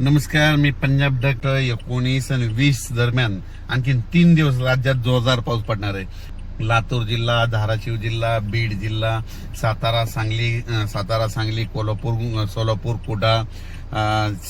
नमस्कार मी पंजाब डॉक्टर एकोणीस आणि वीस दरम्यान आणखी तीन दिवस राज्यात जोरदार पाऊस पडणार आहे. लातूर जिल्हा धाराशिव जिल्हा बीड जिल्हा सातारा सांगली सातारा सांगली कोल्हापूर सोलापूर कुडा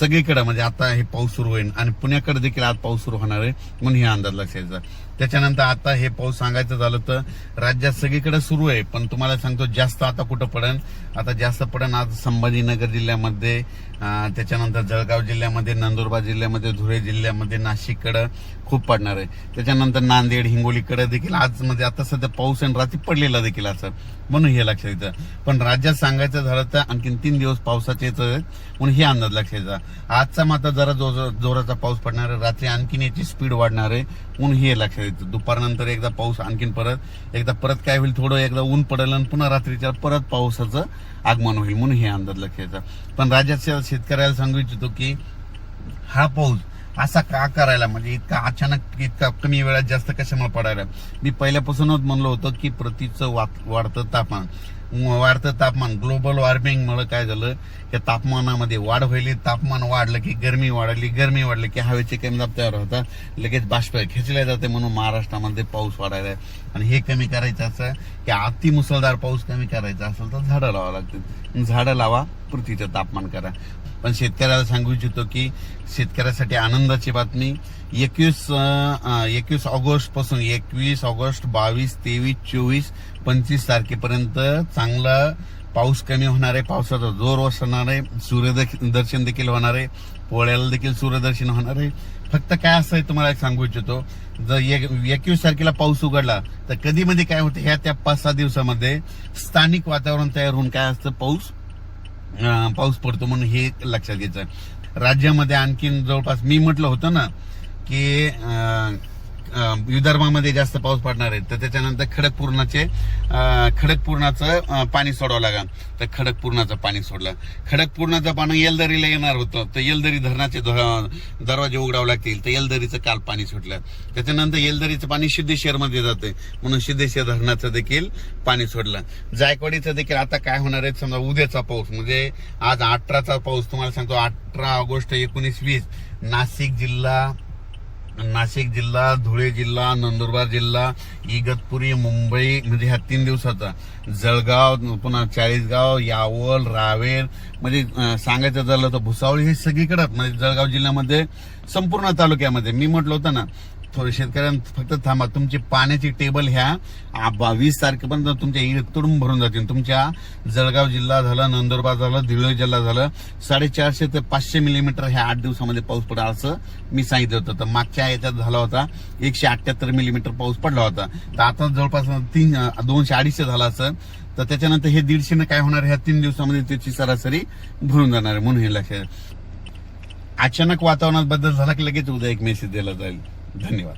सगळीकडे म्हणजे आता हे पाऊस सुरू होईल आणि पुण्याकडे देखील आज पाऊस सुरू होणार आहे म्हणून हे अंदाज लक्षायचा त्याच्यानंतर आता हे पाऊस सांगायचं झालं तर राज्यात सगळीकडे सुरू आहे पण तुम्हाला सांगतो जास्त आता कुठं पडन? आता जास्त पडन आज संभाजीनगर जिल्ह्यामध्ये त्याच्यानंतर जळगाव जिल्ह्यामध्ये नंदुरबार जिल्ह्यामध्ये धुळे जिल्ह्यामध्ये नाशिककडं खूप पडणार आहे. त्याच्यानंतर नांदेड हिंगोलीकडे देखील आज म्हणजे आता सध्या पाऊस आणि रात्री पडलेला देखील असं म्हणून हे लक्षात येतं. पण राज्यात सांगायचं झालं तर आणखीन तीन दिवस पावसाचे येत आहेत, म्हणून हे अंदाज लक्षात येतात आजचा मात्र जरा जोराचा पाऊस पडणार आहे रात्री आणखीन याची स्पीड वाढणार आहे म्हणून हे लक्षात येतं. दुपारनंतर एकदा पाऊस आणखीन परत एकदा परत काय होईल थोडं एकदा ऊन पडेल आणि पुन्हा रात्रीच्या परत पावसाचं आगमन होईल म्हणून हे अंदाज लक्षात येतं. पण राज्याच्या शेतकऱ्याला सांगू इच्छितो की हा पाऊस असा का करायला? म्हणजे इतका अचानक इतका कमी वेळात जास्त कशामुळे पडायला? मी पहिल्यापासूनच म्हणलो होतं की प्रतीचं वात- वाढतं तापमान. वाढतं तापमान. ग्लोबल वॉर्मिंगमुळे काय झालं? या तापमानामध्ये वाढ व्हायली. तापमान वाढलं की गरमी वाढली. गरमी वाढली की हवेचे कमी दाब तयार होतात लगेच बाष्प खेचले जाते म्हणून महाराष्ट्रामध्ये पाऊस वाढायला आहे. आणि हे कमी करायचं असं की अति मुसळधार पाऊस कमी करायचा असेल तर झाडं लावावं लागतील. झाडं लावा पृथ्वीचं तापमान करा. पण शेतकऱ्याला सांगू इच्छितो की शेतकऱ्यासाठी आनंदाची बातमी. एकवीस एकवीस ऑगस्टपासून एकवीस ऑगस्ट बावीस तेवीस चोवीस पंचवीस तारखेपर्यंत चांगला पाऊस कमी होणार आहे पावसाचा जोर वसणार आहे सूर्यदर्शन देखील होणार आहे पोळ्याला देखील सूर्यदर्शन होणार. आहे फक्त काय असं आहे तुम्हाला एक सांगू इच्छितो जर एकवीस तारखेला पाऊस उघडला तर कधी मध्ये काय होतं? ह्या त्या पाच सहा दिवसामध्ये स्थानिक वातावरण तयार होऊन काय असतं? पाऊस पाऊस पडतो म्हणून हे लक्षात घ्यायचं. राज्यामध्ये आणखीन जवळपास मी म्हटलं होतं ना की विदर्भामध्ये जास्त पाऊस पडणार आहे. तर त्याच्यानंतर खडकपूर्णाचे खडकपूर्णाचं पाणी सोडावं लागेल. तर खडकपूर्णाचं पाणी सोडलं. खडकपूर्णाचं पाणी येलदरीला येणार होतं. तर येलदरी धरणाचे ध- दरवाजे उघडावे लागतील. तर येलदरीचं काल पाणी सुटलं. त्याच्यानंतर येलदरीचं पाणी सिद्धेश्वरमध्ये जाते म्हणून सिद्धेश्वर धरणाचं देखील पाणी सोडलं. जायकवाडीचं देखील आता काय होणार आहे? समजा उद्याचा पाऊस म्हणजे आज अठराचा पाऊस तुम्हाला सांगतो अठरा ऑगस्ट एकोणीस वीस नाशिक जिल्हा नाशिक जिल्हा धुळे जिल्हा नंदुरबार जिल्हा इगतपुरी मुंबई म्हणजे ह्या तीन दिवसाचा. जळगाव पुन्हा चाळीसगाव यावल रावेर म्हणजे सांगायचं झालं तर भुसावळ हे सगळीकडं म्हणजे जळगाव जिल्ह्यामध्ये संपूर्ण तालुक्यामध्ये. मी म्हटलं होतं ना शेतकऱ्यांना फक्त थांबा. तुमची पाण्याची टेबल ह्या बावीस तारखेपर्यंत तुमच्या इकडून भरून जातील. तुमच्या जळगाव जिल्हा झाला नंदुरबार झालं धुळे जिल्हा झालं. साडेचारशे ते पाचशे मिलीमीटर ह्या आठ दिवसामध्ये पाऊस पडला असं मी सांगितलं होतं. तर मागच्या याच्यात झाला होता एकशे अठ्याहत्तर मिलीमीटर पाऊस पडला होता. तर आता जवळपास तीन दोनशे अडीचशे झाला असं. तर त्याच्यानंतर हे दीडशेनं काय होणार? ह्या तीन दिवसामध्ये त्याची सरासरी भरून जाणार आहे. म्हणून हे लक्षात अचानक वातावरणात बदल झाला की लगेच उद्या एक मेसेज दिला जाईल. धन्यवाद